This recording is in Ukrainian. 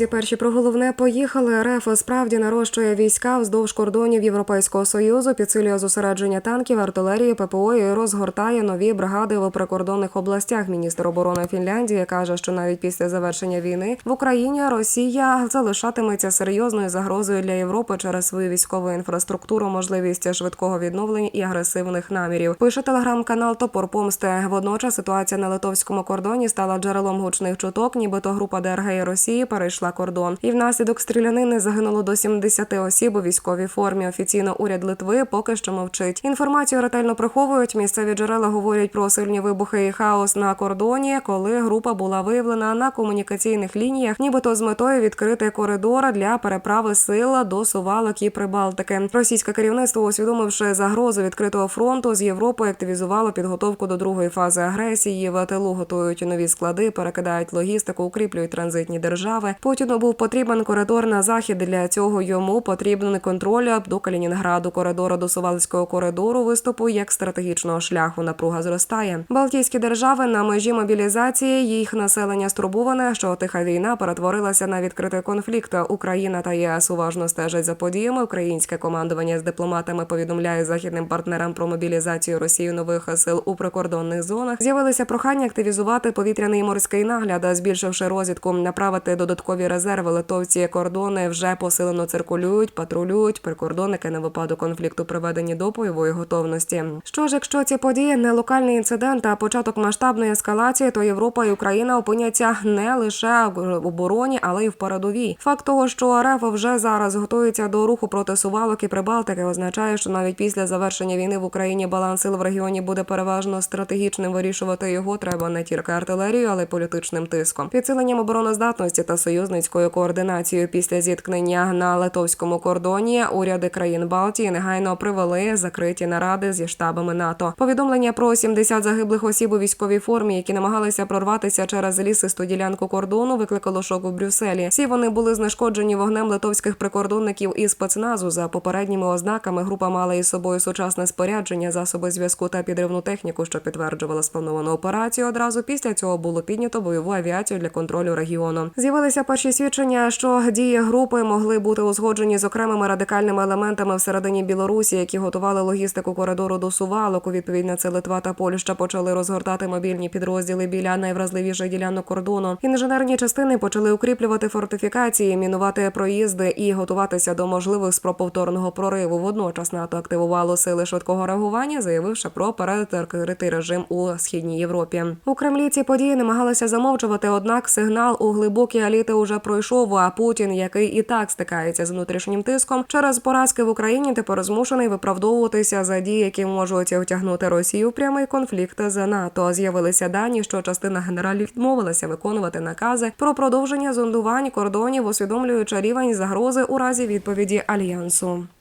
Наразі перші про головне поїхали. РФ справді нарощує війська вздовж кордонів Європейського союзу, підсилює зосередження танків, артилерії, ППО і розгортає нові бригади в прикордонних областях. Міністр оборони Фінляндії каже, що навіть після завершення війни в Україні Росія залишатиметься серйозною загрозою для Європи через свою військову інфраструктуру, можливість швидкого відновлення і агресивних намірів. Пише телеграм-канал Топор Помсти. Водночас ситуація на литовському кордоні стала джерелом гучних чуток, нібито група ДРГ і Росії перейшла кордон. І внаслідок стрілянини загинуло до 70 осіб у військовій формі. Офіційно уряд Литви поки що мовчить. Інформацію ретельно приховують. Місцеві джерела говорять про сильні вибухи і хаос на кордоні, коли група була виявлена на комунікаційних лініях, нібито з метою відкрити коридор для переправи сил до Сувалок і Прибалтики. Російське керівництво, усвідомивши загрозу відкритого фронту з Європою, активізувало підготовку до другої фази агресії. В тилу готують нові склади, перекидають логістику, укріплюють транзитні держави. Путіну був потрібен коридор на захід. Для цього йому потрібен контроль до Калінінграду. Коридору до Сувалського коридору виступу як стратегічного шляху. Напруга зростає. Балтійські держави на межі мобілізації їх населення стурбоване, що тиха війна перетворилася на відкритий конфлікт. Україна та ЄС уважно стежать за подіями. Українське командування з дипломатами повідомляє західним партнерам про мобілізацію Росії нових сил у прикордонних зонах. З'явилися прохання активізувати повітряний і морський нагляд, збільшивши розвідку, направити додаткові резерви. Литовці кордони вже посилено циркулюють, патрулюють. Прикордонники на випадок конфлікту приведені до бойової готовності. Що ж, якщо ці події не локальний інцидент, а початок масштабної ескалації, то Європа і Україна опиняться не лише в обороні, але й в передовій. Факт того, що РФ вже зараз готується до руху проти сувалок і Прибалтики, означає, що навіть після завершення війни в Україні баланс сил в регіоні буде переважно стратегічним. Вирішувати його треба не тільки артилерією, але й політичним тиском, підсиленням обороноздатності та союзницькою координацією після зіткнення на литовському кордоні. Уряди країн Балтії негайно привели закриті наради зі штабами НАТО. Повідомлення про 70 загиблих осіб у військовій формі, які намагалися прорватися через лісисту ділянку кордону, викликало шок у Брюсселі. Всі вони були знешкоджені вогнем литовських прикордонників і спецназу. За попередніми ознаками група мала із собою сучасне спорядження, засоби зв'язку та підривну техніку, що підтверджувала сплановану операцію. Одразу після цього було піднято бойову авіацію для контролю регіону. З'явилися перші свідчення, що дії групи могли бути узгоджені з окремими радикальними елементами всередині Білорусі, які готували логістику коридору до Сувалок. У відповідь на це Литва та Польща почали розгортати мобільні підрозділи біля найвразливіших ділянок кордону. Інженерні частини почали укріплювати фортифікації, мінувати проїзди і готуватися до можливих спроб повторного прориву. Водночас НАТО активувало сили швидкого реагування, заявивши про перекритий режим у східній Європі. У Кремлі ці події намагалися замовчувати. Однак сигнал у глибокі еліти уже пройшов. А Путін, який і так стикається з внутрішнім тиском, через поразки в Україні тепер змушений виправдовуватися за дії, які можуть втягнути Росію в прямий конфлікт з НАТО. З'явилися дані, що частина генералів відмовилася виконувати накази про продовження зондувань кордонів, усвідомлюючи рівень загрози у разі відповіді альянсу.